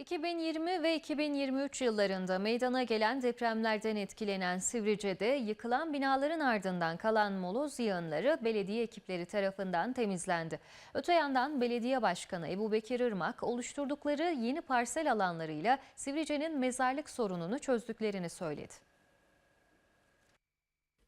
2020 ve 2023 yıllarında meydana gelen depremlerden etkilenen Sivrice'de yıkılan binaların ardından kalan moloz yığınları belediye ekipleri tarafından temizlendi. Öte yandan belediye başkanı Ebu Bekir Irmak oluşturdukları yeni parsel alanlarıyla Sivrice'nin mezarlık sorununu çözdüklerini söyledi.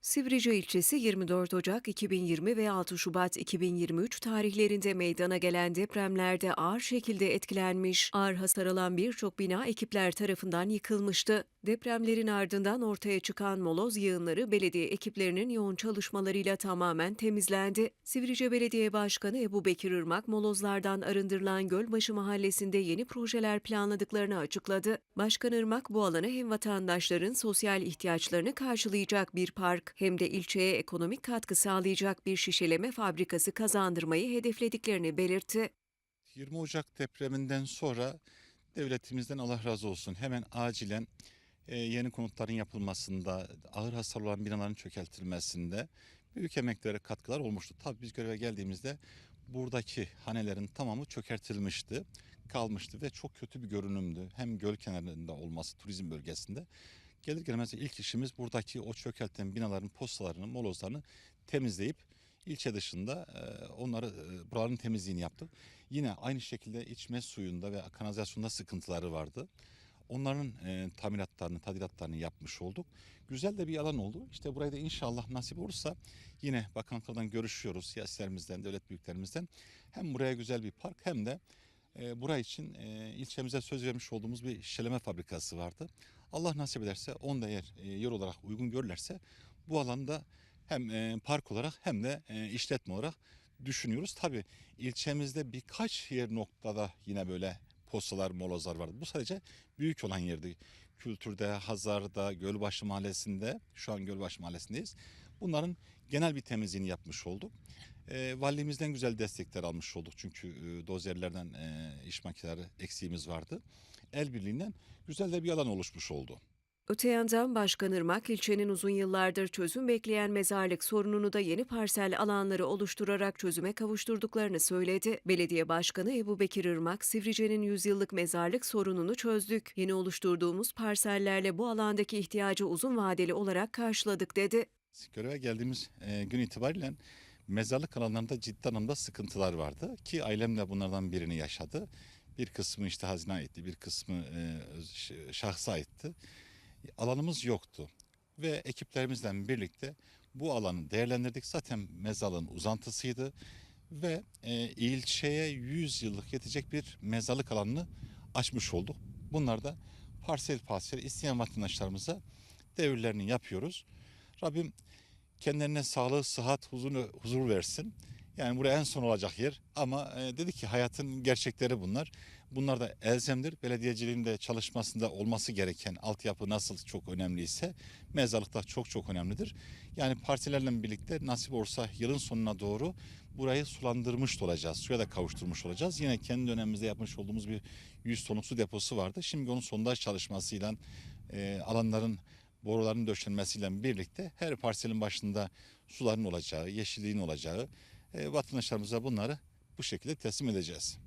Sivrice ilçesi 24 Ocak 2020 ve 6 Şubat 2023 tarihlerinde meydana gelen depremlerde ağır şekilde etkilenmiş, ağır hasar alan birçok bina ekipler tarafından yıkılmıştı. Depremlerin ardından ortaya çıkan moloz yığınları belediye ekiplerinin yoğun çalışmalarıyla tamamen temizlendi. Sivrice Belediye Başkanı Ebu Bekir Irmak, molozlardan arındırılan Gölbaşı Mahallesi'nde yeni projeler planladıklarını açıkladı. Başkan Irmak bu alanı hem vatandaşların sosyal ihtiyaçlarını karşılayacak bir park hem de ilçeye ekonomik katkı sağlayacak bir şişeleme fabrikası kazandırmayı hedeflediklerini belirtti. 20 Ocak depreminden sonra devletimizden Allah razı olsun hemen acilen e, yeni konutların yapılmasında, ağır hasar olan binaların çökeltilmesinde büyük emeklere katkılar olmuştu. Tabii biz göreve geldiğimizde buradaki hanelerin tamamı çökertilmişti, kalmıştı ve çok kötü bir görünümdü. Hem göl kenarında olması turizm bölgesinde. Gelir gelmez ilk işimiz buradaki o çökelten binaların postalarını, molozlarını temizleyip ilçe dışında e, onları e, buraların temizliğini yaptık. Yine aynı şekilde içme suyunda ve kanalizasyonda sıkıntıları vardı. Onların e, tamiratlarını, tadilatlarını yapmış olduk. Güzel de bir alan oldu. İşte burayı da inşallah nasip olursa yine bakanlıklardan görüşüyoruz. Siyasilerimizden, devlet büyüklerimizden. Hem buraya güzel bir park hem de e, buraya için e, ilçemize söz vermiş olduğumuz bir şişeleme fabrikası vardı. Allah nasip ederse onu da eğer e, yer olarak uygun görürlerse bu alanda hem e, park olarak hem de e, işletme olarak düşünüyoruz. Tabii ilçemizde birkaç yer noktada yine böyle postalar, molozlar vardı. Bu sadece büyük olan yerdi. Kültürde, Hazar'da, Gölbaşı Mahallesi'nde, şu an Gölbaşı Mahallesi'ndeyiz. Bunların genel bir temizliğini yapmış olduk. E, valimizden güzel destekler almış olduk. Çünkü e, dozerlerden e, iş makineleri eksiğimiz vardı. El birliğinden güzel de bir alan oluşmuş oldu. Öte yandan Başkan Irmak, ilçenin uzun yıllardır çözüm bekleyen mezarlık sorununu da yeni parsel alanları oluşturarak çözüme kavuşturduklarını söyledi. Belediye Başkanı Ebu Bekir Irmak, Sivrice'nin yüzyıllık mezarlık sorununu çözdük. Yeni oluşturduğumuz parsellerle bu alandaki ihtiyacı uzun vadeli olarak karşıladık dedi. Göreve geldiğimiz e, gün itibariyle mezarlık alanlarında ciddi anlamda sıkıntılar vardı ki ailem de bunlardan birini yaşadı. Bir kısmı işte hazine aitti, bir kısmı e, şahsa aitti. Alanımız yoktu ve ekiplerimizle birlikte bu alanı değerlendirdik. Zaten mezarlığın uzantısıydı ve e, ilçeye 100 yıllık yetecek bir mezarlık alanını açmış olduk. Bunlar da parsel parsel isteyen vatandaşlarımıza devirlerini yapıyoruz. Rabbim kendilerine sağlık, sıhhat, huzur, huzur versin. Yani buraya en son olacak yer ama e, dedi ki hayatın gerçekleri bunlar. Bunlar da elzemdir. Belediyeciliğin de çalışmasında olması gereken altyapı nasıl çok önemliyse mezarlıkta çok çok önemlidir. Yani partilerle birlikte nasip olursa yılın sonuna doğru burayı sulandırmış da olacağız. Suya da kavuşturmuş olacağız. Yine kendi dönemimizde yapmış olduğumuz bir 100 tonluk su deposu vardı. Şimdi onun sondaj çalışmasıyla e, alanların boruların döşenmesiyle birlikte her parselin başında suların olacağı, yeşilliğin olacağı vatandaşlarımıza bunları bu şekilde teslim edeceğiz.